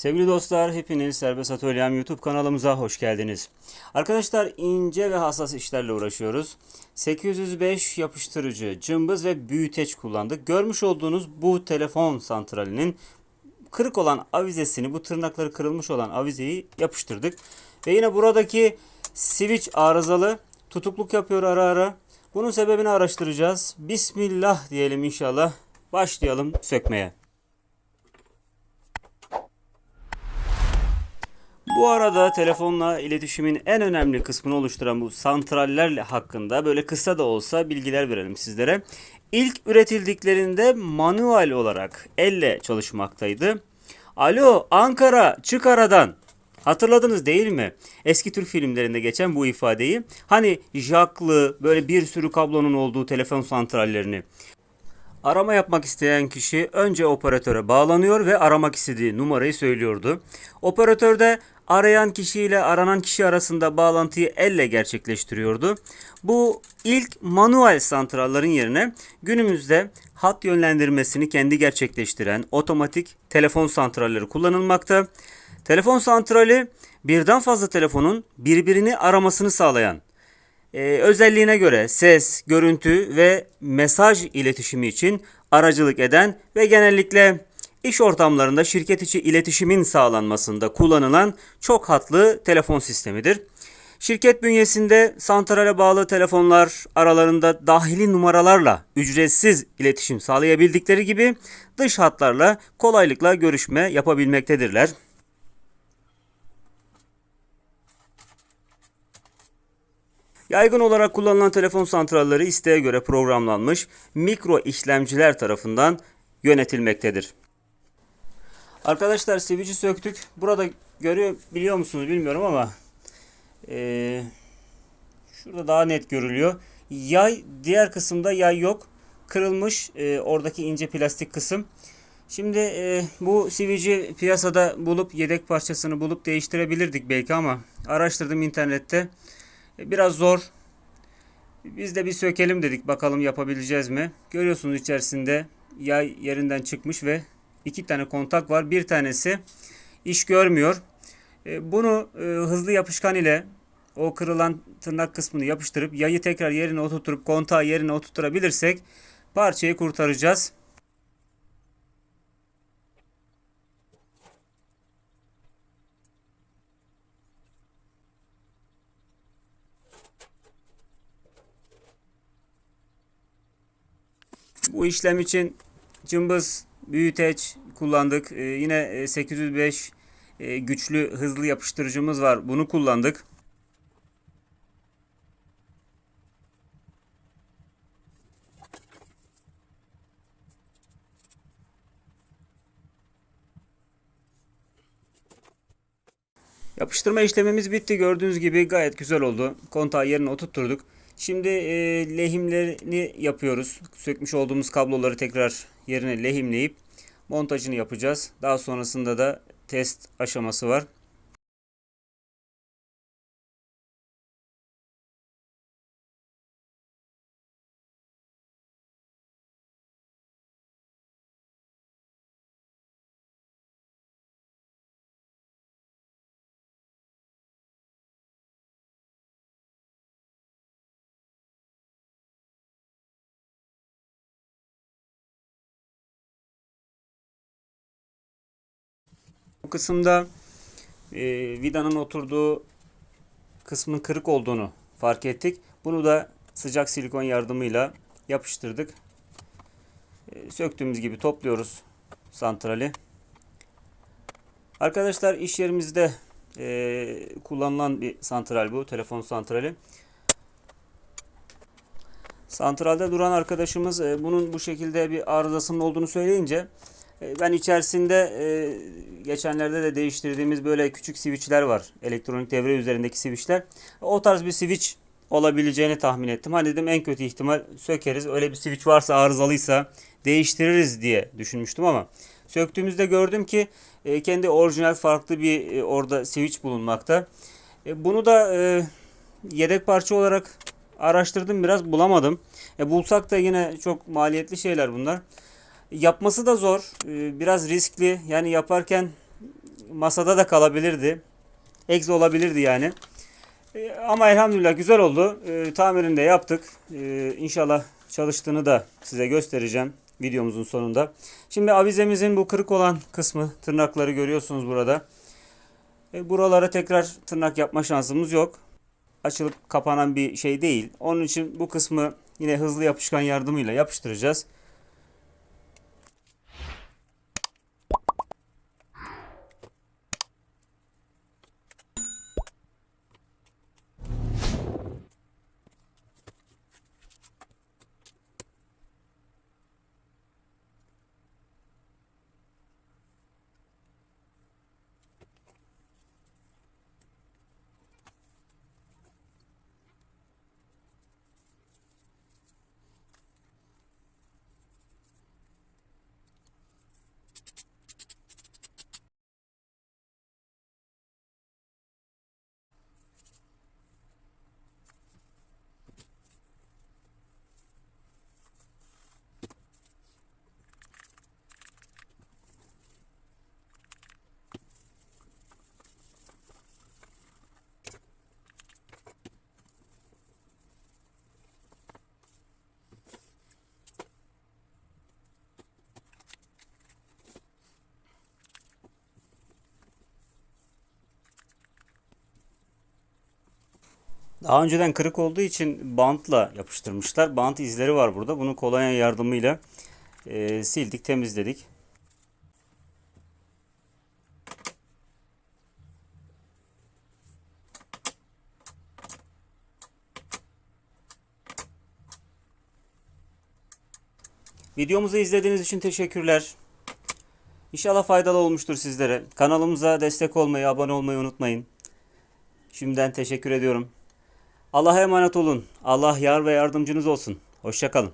Sevgili dostlar, hepiniz Serbest Atölyem YouTube kanalımıza hoş geldiniz. Arkadaşlar ince ve hassas işlerle uğraşıyoruz. 805 yapıştırıcı, cımbız ve büyüteç kullandık. Görmüş olduğunuz bu telefon santralinin kırık olan avizesini, bu tırnakları kırılmış olan avizeyi yapıştırdık. Ve yine buradaki switch arızalı, tutukluk yapıyor ara ara. Bunun sebebini araştıracağız. Bismillah diyelim inşallah. Başlayalım sökmeye. Bu arada telefonla iletişimin en önemli kısmını oluşturan bu santrallerle hakkında böyle kısa da olsa bilgiler verelim sizlere. İlk üretildiklerinde manuel olarak elle çalışmaktaydı. Alo Ankara çık aradan. Hatırladınız değil mi? Eski Türk filmlerinde geçen bu ifadeyi. Hani jaklı böyle bir sürü kablonun olduğu telefon santrallerini. Arama yapmak isteyen kişi önce operatöre bağlanıyor ve aramak istediği numarayı söylüyordu. Operatör de arayan kişi ile aranan kişi arasında bağlantıyı elle gerçekleştiriyordu. Bu ilk manuel santrallerin yerine günümüzde hat yönlendirmesini kendi gerçekleştiren otomatik telefon santralleri kullanılmakta. Telefon santrali birden fazla telefonun birbirini aramasını sağlayan ee, özelliğine göre ses, görüntü ve mesaj iletişimi için aracılık eden ve genellikle iş ortamlarında şirket içi iletişimin sağlanmasında kullanılan çok hatlı telefon sistemidir. Şirket bünyesinde santrale bağlı telefonlar aralarında dahili numaralarla ücretsiz iletişim sağlayabildikleri gibi dış hatlarla kolaylıkla görüşme yapabilmektedirler. Yaygın olarak kullanılan telefon santralleri isteğe göre programlanmış mikro işlemciler tarafından yönetilmektedir. Arkadaşlar switch'i söktük. Burada görüyor biliyor musunuz bilmiyorum ama eee, şurada daha net görülüyor. Yay diğer kısımda yay yok. Kırılmış eee, oradaki ince plastik kısım. Şimdi eee, bu switch'i piyasada bulup yedek parçasını bulup değiştirebilirdik belki ama araştırdım internette. E, Biraz zor. Biz de bir sökelim dedik bakalım yapabileceğiz mi? Görüyorsunuz içerisinde yay yerinden çıkmış ve iki tane kontak var. Bir tanesi iş görmüyor. E, Bunu e, hızlı yapışkan ile o kırılan tırnak kısmını yapıştırıp yayı tekrar yerine oturtup kontağı yerine oturtturabilirsek parçayı kurtaracağız. Bu işlem için cımbız, büyüteç kullandık. Ee, yine e, 805 e, güçlü hızlı yapıştırıcımız var. Bunu kullandık. Yapıştırma işlemimiz bitti. Gördüğünüz gibi gayet güzel oldu. Kontağı yerine oturtturduk. Şimdi e, lehimlerini yapıyoruz. Sökmüş olduğumuz kabloları tekrar yerine lehimleyip montajını yapacağız. Daha sonrasında da test aşaması var. Bu kısımda e, vidanın oturduğu kısmın kırık olduğunu fark ettik. Bunu da sıcak silikon yardımıyla yapıştırdık. E, söktüğümüz gibi topluyoruz santrali. Arkadaşlar iş yerimizde e, kullanılan bir santral bu. Telefon santrali. Santralde duran arkadaşımız e, bunun bu şekilde bir arızasının olduğunu söyleyince ben içerisinde e, geçenlerde de değiştirdiğimiz böyle küçük switchler var. Elektronik devre üzerindeki switchler. O tarz bir switch olabileceğini tahmin ettim. Hani dedim en kötü ihtimal sökeriz. Öyle bir switch varsa arızalıysa değiştiririz diye düşünmüştüm ama söktüğümüzde gördüm ki e, kendi orijinal farklı bir e, orada switch bulunmakta. Bunu da yedek parça olarak araştırdım biraz bulamadım. Bulsak da yine çok maliyetli şeyler bunlar. Yapması da zor. e, Biraz riskli. Yani yaparken masada da kalabilirdi. Egz olabilirdi yani. E, ama elhamdülillah güzel oldu. E, tamirini de yaptık. İnşallah çalıştığını da size göstereceğim videomuzun sonunda. Şimdi avizemizin bu kırık olan kısmı tırnakları görüyorsunuz burada. Buralara tekrar tırnak yapma şansımız yok. Açılıp kapanan bir şey değil. Onun için bu kısmı yine hızlı yapışkan yardımıyla yapıştıracağız. Daha önceden kırık olduğu için bantla yapıştırmışlar. Bant izleri var burada. Bunu kolonya yardımıyla e, sildik, temizledik. Videomuzu izlediğiniz için teşekkürler. İnşallah faydalı olmuştur sizlere. Kanalımıza destek olmayı, abone olmayı unutmayın. Şimdiden teşekkür ediyorum. Allah'a emanet olun. Allah yar ve yardımcınız olsun. Hoşçakalın.